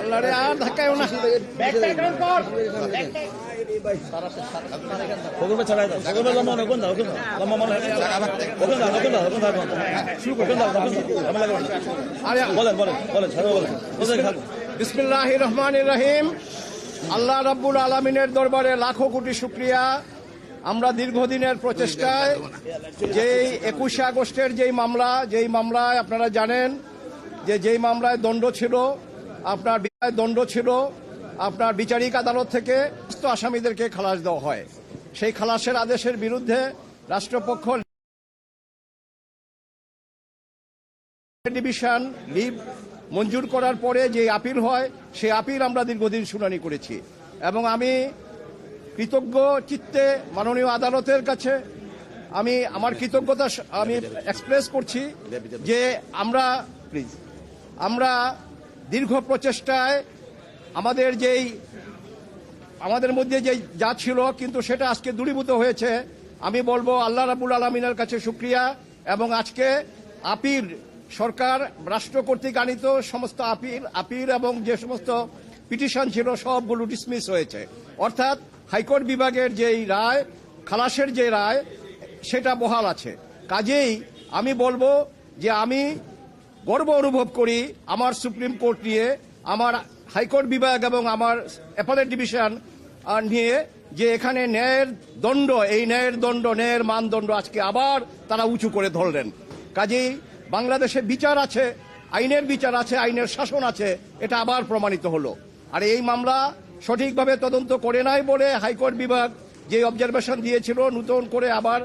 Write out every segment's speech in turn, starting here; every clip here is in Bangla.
আল্লাহ আর ধাক্কায় আল্লাহ রাব্বুল আলমিনের দরবারে লাখো কোটি শুক্রিয়া। আমরা দীর্ঘদিনের প্রচেষ্টায় যেই একুশে আগস্টের যেই মামলা, যেই মামলায় আপনারা জানেন যে যেই মামলায় দণ্ড ছিল, আপনার দণ্ড ছিল, আপনার বিচারিক আদালত থেকে আসামিদেরকে খালাস দেওয়া হয়। সেই খালাসের আদেশের বিরুদ্ধে রাষ্ট্রপক্ষ ডিভিশন লিভ মঞ্জুর করার পরে যে আপিল হয়, সেই আপিল আমরা দীর্ঘদিন শুনানি করেছি। এবং আমি কৃতজ্ঞ চিত্তে মাননীয় আদালতের কাছে আমি আমার কৃতজ্ঞতা আমি এক্সপ্রেস করছি যে আমরা প্লিজ আমরা দীর্ঘ প্রচেষ্টায় আমাদের যেই, আমাদের মধ্যে যে যা ছিল, কিন্তু সেটা আজকে দূরীভূত হয়েছে। আমি বলব, আল্লাহ রাবুল আলমিনের কাছে শুক্রিয়া এবং আজকে আপিল সরকার, রাষ্ট্র কর্তৃক আনিত সমস্ত আপিল আপিল এবং যে সমস্ত পিটিশন ছিল, সবগুলো ডিসমিস হয়েছে। অর্থাৎ হাইকোর্ট বিভাগের যেই রায়, খালাসের যে রায়, সেটা বহাল আছে। কাজেই আমি বলব যে আমি গর্ব অনুভব করি আমার সুপ্রিম কোর্ট নিয়ে, আমার হাইকোর্ট বিভাগ এবং আমার অ্যাপালেট ডিভিশন নিয়ে যে এখানে ন্যায়ের দণ্ড, এই ন্যায়ের দণ্ড, ন্যায়ের মানদণ্ড আজকে আবার তারা উঁচু করে ধরলেন। কাজেই বাংলাদেশে বিচার আছে, আইনের বিচার আছে, আইনের শাসন আছে, এটা আবার প্রমাণিত হলো। আর এই মামলা সঠিকভাবে তদন্ত করে নাই বলে হাইকোর্ট বিভাগ যে অবজারভেশন দিয়েছিল, নতুন করে আবার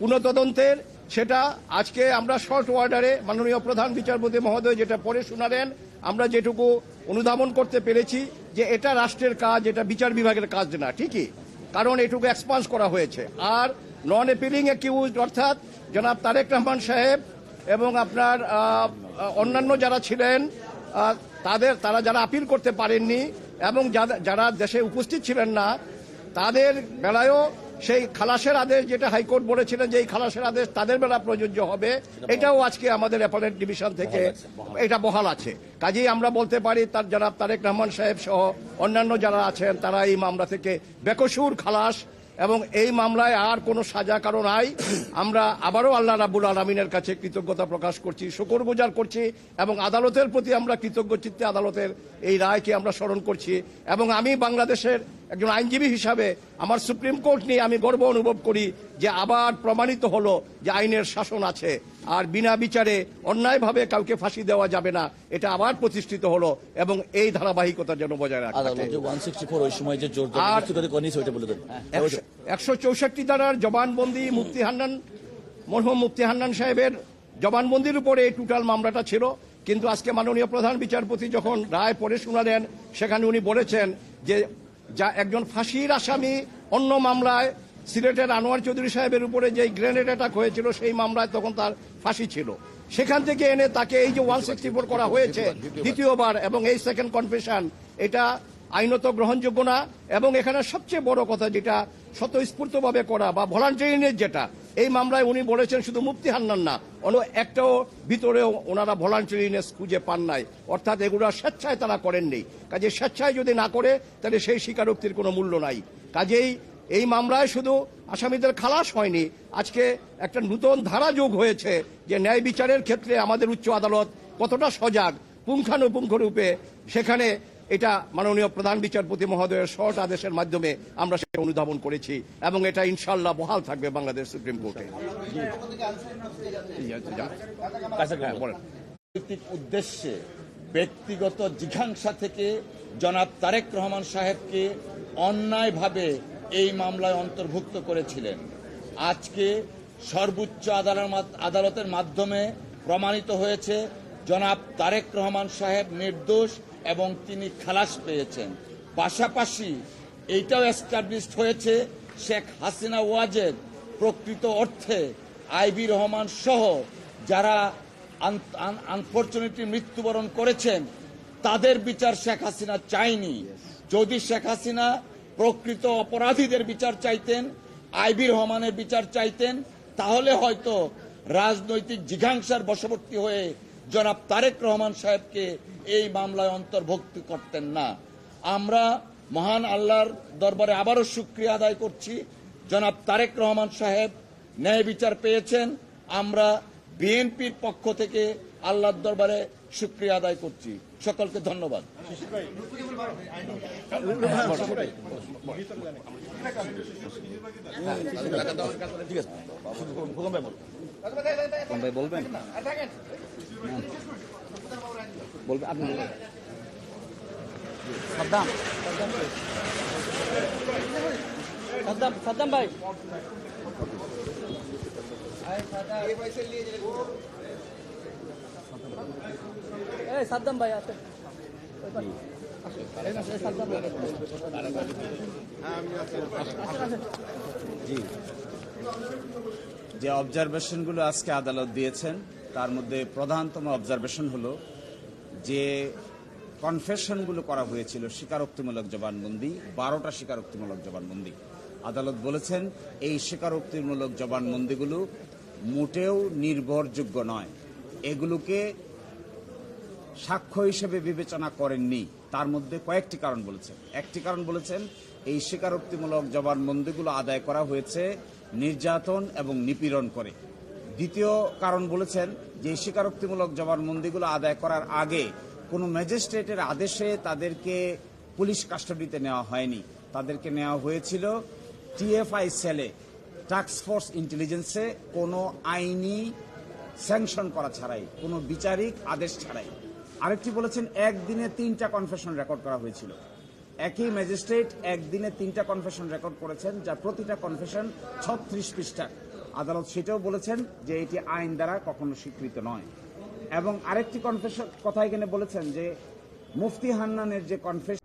পুনঃতদন্তের সেটা আজকে আমরা শর্ট অর্ডারে মাননীয় প্রধান বিচারপতি মহোদয় যেটা পরে শোনালেন, আমরা যেটুকু অনুধাবন করতে পেরেছি যে এটা রাষ্ট্রের কাজ, এটা বিচার বিভাগের কাজ না, ঠিকই? কারণ এটুকু এক্সপান্স করা হয়েছে। আর নন এপিলিং অ্যাকিউজ অর্থাৎ জনাব তারেক রহমান সাহেব এবং আপনার অন্যান্য যারা ছিলেন তাদের, তারা যারা আপিল করতে পারেননি এবং যারা দেশে উপস্থিত ছিলেন না, তাদের বেলায়ও সেই খালাসের আদেশ যেটা হাইকোর্ট বলেছিলেন যে এই খালাসের আদেশ তাদের বেলা প্রযোজ্য হবে এটাও আজকে আমাদের অ্যাপালেট ডিভিশন থেকে এটা বহাল আছে। কাজেই আমরা বলতে পারি তার যারা তারেক রহমান সাহেব সহ অন্যান্য যারা আছেন তারা এই মামলা থেকে বেকসুর খালাস এবং এই মামলায় আর কোনো সাজা কারণ নাই। আমরা আবারও আল্লাহ রাবুল আলমিনের কাছে কৃতজ্ঞতা প্রকাশ করছি, শকর গুজার করছি এবং আদালতের প্রতি আমরা কৃতজ্ঞ চিত্তে আদালতের এই রায়কে আমরা স্মরণ করছি এবং আমি বাংলাদেশের একজন আইনজীবী হিসাবে আমার সুপ্রিম কোর্ট নিয়ে আমি গর্ব অনুভব করি যে আবার প্রমাণিত হলো যে আইনের শাসন আছে। আর বিনা বিচারে অন্যায়ভাবে কাউকে ফাঁসি দেওয়া যাবে না এটা আবার প্রতিষ্ঠিত হলো এবং এই ধারাবাহিকতা যেন বজায় রাখা আর- একশো চৌষট্টি ধারার জবানবন্দি মুফতি হান্নান মরহুম মুফতি হান্নান সাহেবের জবানবন্দির উপরে এই টোটাল মামলাটা ছিল কিন্তু আজকে মাননীয় প্রধান বিচারপতি যখন রায় পড়ে শোনালেন সেখানে উনি বলেছেন যে যা একজন ফাঁসির আসামি অন্য মামলায় সিলেটের আনোয়ার চৌধুরী সাহেবের উপরে যে গ্রেনেড অ্যাটাক হয়েছিল, সেই মামলায় তখন তার ফাঁসি ছিল। সেখান থেকে এনে তাকে এই যে ওয়ান সিক্সটি ফোর করা হয়েছে দ্বিতীয়বার, এবং এই সেকেন্ড কনফেশন, এটা আইনত গ্রহণযোগ্য না, এবং এখানে সবচেয়ে বড় কথা যেটা, স্বতঃস্ফূর্তভাবে করা বা ভলান্টিয়ারিনের যেটা, এই মামলায় উনি বলেছেন শুধু মুক্তি হান্নান না, অন্য একটাও ভিতরেও ওনারা ভলান্টিয়ারিনেস খুঁজে পান নাই। অর্থাৎ এগুলো স্বেচ্ছায় তারা করেননি। কাজে স্বেচ্ছায় যদি না করে, তাহলে সেই স্বীকারোক্তির কোনো মূল্য নাই। কাজেই এই মামলায় শুধু আসামিদের খালাস হয়নি আজকে একটা নতুন ধারা যোগ হয়েছে যে ন্যায় বিচারের ক্ষেত্রে আমাদের উচ্চ আদালত কতটা সজাগ পুঙ্খানুপুঙ্খ রূপে সেখানে এটা মাননীয় প্রধান বিচারপতি মহোদয়ের শর্ট আদেশের মাধ্যমে আমরা সেটা অনুধাবন করেছি এবং এটা ইনশাল্লাহ বহাল থাকবে বাংলাদেশ সুপ্রিম কোর্টে। হ্যাঁ, উদ্দেশ্যে ব্যক্তিগত জিঘাংসা থেকে জনাব তারেক রহমান সাহেবকে অন্যায়ভাবে এই মামলায় অন্তর্ভুক্ত করেছিলেন। আজকে সর্বোচ্চ আদালত আদালতের মাধ্যমে প্রমাণিত হয়েছে, জনাব তারেক রহমান সাহেব নির্দোষ এবং তিনি খালাস পেয়েছেন। পাশাপাশি এইটাও এস্টাবলিশড হয়েছে, শেখ হাসিনা ওয়াজেদ প্রকৃত অর্থে আইবি রহমান সহ যারা আনফর্চুনেটলি মৃত্যুবরণ করেছেন, তাদের বিচার শেখ হাসিনা চায়নি। যদি শেখ হাসিনা প্রকৃত অপরাধীদের বিচার চাইতেন আইবি রহমানের বিচার চাইতেন, তাহলে হয়তো রাজনৈতিক জিঘাংসার বশবর্তী হয়ে জনাব তারেক রহমান সাহেবকে এই মামলায় অন্তর্ভুক্ত করতেন না। আমরা মহান আল্লাহর দরবারে আবারও শুক্রিয়া আদায় করছি। জনাব তারেক রহমান সাহেব ন্যায় বিচার পেয়েছেন। আমরা বিএনপির পক্ষ থেকে আল্লাহর দরবারে শুক্রিয়া আদায় করছি। সকলকে ধন্যবাদ। ভাই বলবেন? বলবেন। আপনি সাদ্দাম সাদ্দাম ভাই। এই সাদ্দাম ভাই আছে। যে অবজারভেশনগুলো আজকে আদালত দিয়েছেন তার মধ্যে প্রধানতম অবজারভেশন হলো যে কনফেশনগুলো করা হয়েছিল স্বীকারোক্তিমূলক জবানবন্দি বারোটা স্বীকারোক্তিমূলক জবানবন্দি। আদালত বলেছেন এই স্বীকারোক্তিমূলক জবানবন্দিগুলো মোটেও নির্ভরযোগ্য নয়। এগুলোকে সাক্ষ্য হিসেবে বিবেচনা করেননি। তার মধ্যে কয়েকটি কারণ বলেছেন। একটি কারণ বলেছেন, এই স্বীকারোক্তিমূলক জবানবন্দিগুলো আদায় করা হয়েছে নির্যাতন এবং নিপীড়ন করে। দ্বিতীয় কারণ বলেছেন যে স্বীকারোক্তিমূলক জবানবন্দিগুলো আদায় করার আগে কোনো ম্যাজিস্ট্রেটের আদেশে তাদেরকে পুলিশ কাস্টডিতে নেওয়া হয়নি। তাদেরকে নেওয়া হয়েছিল টিএফআই সেলে। ফোর্স ইন্টেলিজেন্সে কোনো আইনি স্যাংশন করা ছাড়াই, কোনো বিচারিক আদেশ ছাড়াই। আরেকটি বলেছেন, একদিনে তিনটা কনফেশন রেকর্ড করা হয়েছিল। একই ম্যাজিস্ট্রেট একদিনে তিনটা কনফেশন রেকর্ড করেছেন যা প্রতিটা কনফেশন ছত্রিশ পৃষ্ঠা। আদালত সেটাও বলেছেন যে এটি আইন দ্বারা কখনো স্বীকৃত নয়। এবং আরেকটি কনফেশন কথা এখানে বলেছেন যে মুফতি হান্নানের যে কনফেশন